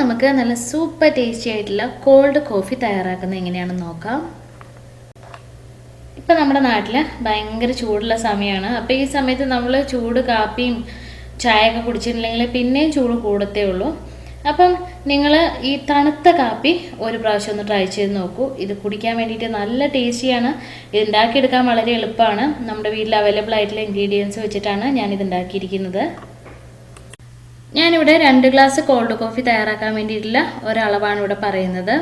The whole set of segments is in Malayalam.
നമുക്ക് നല്ല സൂപ്പർ ടേസ്റ്റി ആയിട്ടുള്ള കോൾഡ് കോഫി തയ്യാറാക്കുന്നത് എങ്ങനെയാണെന്ന് നോക്കാം. ഇപ്പം നമ്മുടെ നാട്ടിൽ ഭയങ്കര ചൂടുള്ള സമയമാണ് അപ്പോൾ ഈ സമയത്ത് നമ്മൾ ചൂട് കാപ്പിയും ചായയൊക്കെ കുടിച്ചിട്ടില്ലെങ്കിൽ പിന്നെയും ചൂട് കൂടത്തേ ഉള്ളൂ. അപ്പം നിങ്ങൾ ഈ തണുത്ത കാപ്പി ഒരു പ്രാവശ്യം ഒന്ന് ട്രൈ ചെയ്ത് നോക്കൂ. ഇത് കുടിക്കാൻ വേണ്ടിയിട്ട് നല്ല ടേസ്റ്റിയാണ് ഇത് ഉണ്ടാക്കിയെടുക്കാൻ വളരെ എളുപ്പമാണ്. നമ്മുടെ വീട്ടിൽ അവൈലബിൾ ആയിട്ടുള്ള ഇൻഗ്രീഡിയൻസ് വെച്ചിട്ടാണ് ഞാനിത് ഉണ്ടാക്കിയിരിക്കുന്നത്. ഞാനിവിടെ രണ്ട് ഗ്ലാസ് കോൾഡ് കോഫി തയ്യാറാക്കാൻ വേണ്ടിയിട്ടുള്ള ഒരളവാണ് ഇവിടെ പറയുന്നത്.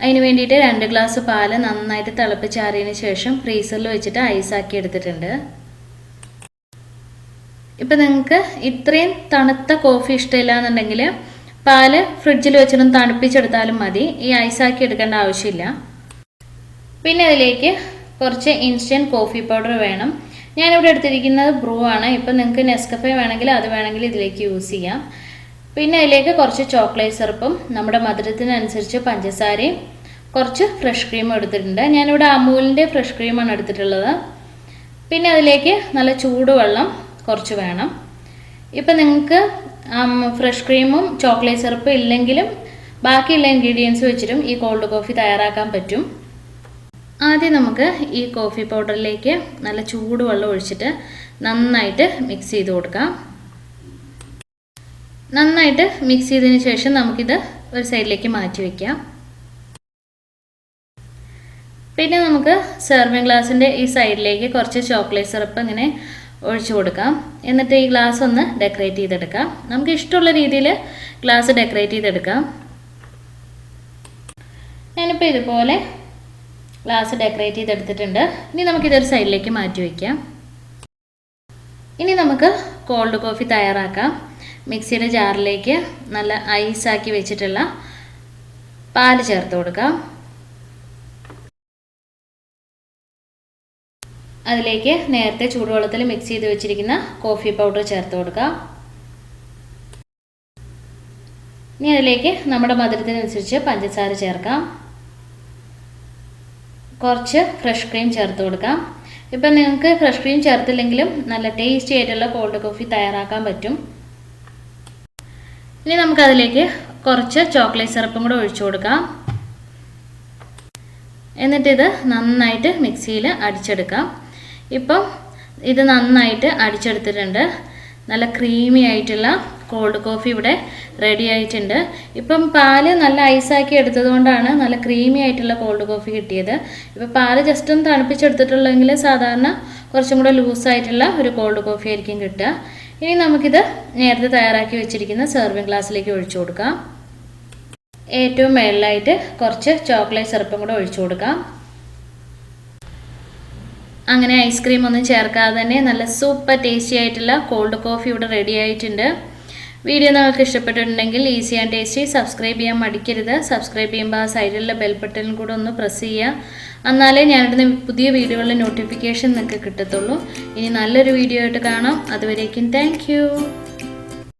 അതിന് വേണ്ടിയിട്ട് രണ്ട് ഗ്ലാസ് പാൽ നന്നായിട്ട് തിളപ്പിച്ചാറിയതിന് ശേഷം ഫ്രീസറിൽ വെച്ചിട്ട് ഐസാക്കി എടുത്തിട്ടുണ്ട്. ഇപ്പം നിങ്ങൾക്ക് ഇത്രയും തണുത്ത കോഫി ഇഷ്ടമില്ല എന്നുണ്ടെങ്കിൽ പാൽ ഫ്രിഡ്ജിൽ വെച്ചിട്ട് തണുപ്പിച്ചെടുത്താലും മതി. ഈ ഐസാക്കി എടുക്കേണ്ട ആവശ്യമില്ല. പിന്നെ അതിലേക്ക് കുറച്ച് ഇൻസ്റ്റന്റ് കോഫി പൗഡർ വേണം. ഞാനിവിടെ എടുത്തിരിക്കുന്നത് ബ്രൂ ആണ്. ഇപ്പം നിങ്ങൾക്ക് നെസ്കഫേ വേണമെങ്കിൽ അത് വേണമെങ്കിൽ ഇതിലേക്ക് യൂസ് ചെയ്യാം. പിന്നെ അതിലേക്ക് കുറച്ച് ചോക്ലേറ്റ് സിറപ്പും നമ്മുടെ മധുരത്തിനനുസരിച്ച് പഞ്ചസാരയും കുറച്ച് ഫ്രഷ് ക്രീമും എടുത്തിട്ടുണ്ട്. ഞാനിവിടെ അമൂലിന്റെ ഫ്രഷ് ക്രീമാണ് എടുത്തിട്ടുള്ളത്. പിന്നെ അതിലേക്ക് നല്ല ചൂടുവെള്ളം കുറച്ച് വേണം. ഇപ്പം നിങ്ങൾക്ക് ഫ്രഷ് ക്രീമും ചോക്ലേറ്റ് സിറപ്പും ഇല്ലെങ്കിലും ബാക്കിയുള്ള ഇൻഗ്രീഡിയൻസ് വെച്ചിട്ടും ഈ കോൾഡ് കോഫി തയ്യാറാക്കാൻ പറ്റും. ആദ്യം നമുക്ക് ഈ കോഫി പൗഡറിലേക്ക് നല്ല ചൂടുവെള്ളം ഒഴിച്ചിട്ട് നന്നായിട്ട് മിക്സ് ചെയ്ത് കൊടുക്കാം. നന്നായിട്ട് മിക്സ് ചെയ്തതിന് ശേഷം നമുക്കിത് ഒരു സൈഡിലേക്ക് മാറ്റി വയ്ക്കാം പിന്നെ നമുക്ക് സെർവിങ് ഗ്ലാസിന്റെ ഈ സൈഡിലേക്ക് കുറച്ച് ചോക്ലേറ്റ് സിറപ്പ് ഇങ്ങനെ ഒഴിച്ചു കൊടുക്കാം. എന്നിട്ട് ഈ ഗ്ലാസ് ഒന്ന് ഡെക്കറേറ്റ് ചെയ്തെടുക്കാം. നമുക്ക് ഇഷ്ടമുള്ള രീതിയിൽ ഗ്ലാസ് ഡെക്കറേറ്റ് ചെയ്തെടുക്കാം. ഞാനിപ്പോൾ ഇതുപോലെ ഗ്ലാസ് ഡെക്കറേറ്റ് ചെയ്തെടുത്തിട്ടുണ്ട്. ഇനി നമുക്കിതൊരു സൈഡിലേക്ക് മാറ്റി വയ്ക്കാം ഇനി നമുക്ക് കോൾഡ് കോഫി തയ്യാറാക്കാം. മിക്സിയുടെ ജാറിലേക്ക് നല്ല ഐസാക്കി വെച്ചിട്ടുള്ള പാൽ ചേർത്ത് കൊടുക്കാം. അതിലേക്ക് നേരത്തെ ചൂടുവെള്ളത്തിൽ മിക്സ് ചെയ്ത് വെച്ചിരിക്കുന്ന കോഫി പൗഡർ ചേർത്ത് കൊടുക്കാം. ഇനി അതിലേക്ക് നമ്മുടെ മധുരത്തിനനുസരിച്ച് പഞ്ചസാര ചേർക്കാം. കുറച്ച് ഫ്രഷ് ക്രീം ചേർത്ത് കൊടുക്കാം. ഇപ്പം നിങ്ങൾക്ക് ഫ്രഷ് ക്രീം ചേർത്തില്ലെങ്കിലും നല്ല ടേസ്റ്റി ആയിട്ടുള്ള കോൾഡ് കോഫി തയ്യാറാക്കാൻ പറ്റും. ഇനി നമുക്കതിലേക്ക് കുറച്ച് ചോക്ലേറ്റ് സിറപ്പും കൂടെ ഒഴിച്ചു കൊടുക്കാം. എന്നിട്ടിത് നന്നായിട്ട് മിക്സിയിൽ അടിച്ചെടുക്കാം. ഇപ്പം ഇത് നന്നായിട്ട് അടിച്ചെടുത്തിട്ടുണ്ട്. നല്ല ക്രീമി ആയിട്ടുള്ള കോൾഡ് കോഫി ഇവിടെ റെഡി ആയിട്ടുണ്ട്. ഇപ്പം പാൽ നല്ല ഐസാക്കി എടുത്തതുകൊണ്ടാണ് നല്ല ക്രീമി ആയിട്ടുള്ള കോൾഡ് കോഫി കിട്ടിയത്. ഇപ്പം പാൽ ജസ്റ്റ് ഒന്ന് തണുപ്പിച്ചെടുത്തിട്ടുള്ളെങ്കിൽ സാധാരണ കുറച്ചും കൂടെ ലൂസായിട്ടുള്ള ഒരു കോൾഡ് കോഫി ആയിരിക്കും കിട്ടുക. ഇനി നമുക്കിത് നേരത്തെ തയ്യാറാക്കി വെച്ചിരിക്കുന്ന സെർവിങ് ഗ്ലാസ്സിലേക്ക് ഒഴിച്ചു കൊടുക്കാം. ഏറ്റവും മേളിലായിട്ട് കുറച്ച് ചോക്ലേറ്റ് സിറപ്പും കൂടെ ഒഴിച്ചു കൊടുക്കാം. അങ്ങനെ ഐസ്ക്രീം ഒന്നും ചേർക്കാതെ തന്നെ നല്ല സൂപ്പർ ടേസ്റ്റി ആയിട്ടുള്ള കോൾഡ് കോഫി ഇവിടെ റെഡി ആയിട്ടുണ്ട്. വീഡിയോ നിങ്ങൾക്ക് ഇഷ്ടപ്പെട്ടിട്ടുണ്ടെങ്കിൽ ഈസി ആൻഡ് ടേസ്റ്റി സബ്സ്ക്രൈബ് ചെയ്യാൻ മടിക്കരുത്. സബ്സ്ക്രൈബ് ചെയ്യുമ്പോൾ ആ സൈഡിലുള്ള ബെൽ ബട്ടണും കൂടെ ഒന്ന് പ്രസ് ചെയ്യുക. എന്നാലേ ഞാനിടുന്ന പുതിയ വീഡിയോകളുടെ നോട്ടിഫിക്കേഷൻ നിങ്ങൾക്ക് കിട്ടത്തുള്ളൂ. ഇനി നല്ലൊരു വീഡിയോ ആയിട്ട് കാണാം. അതുവരേക്കും താങ്ക്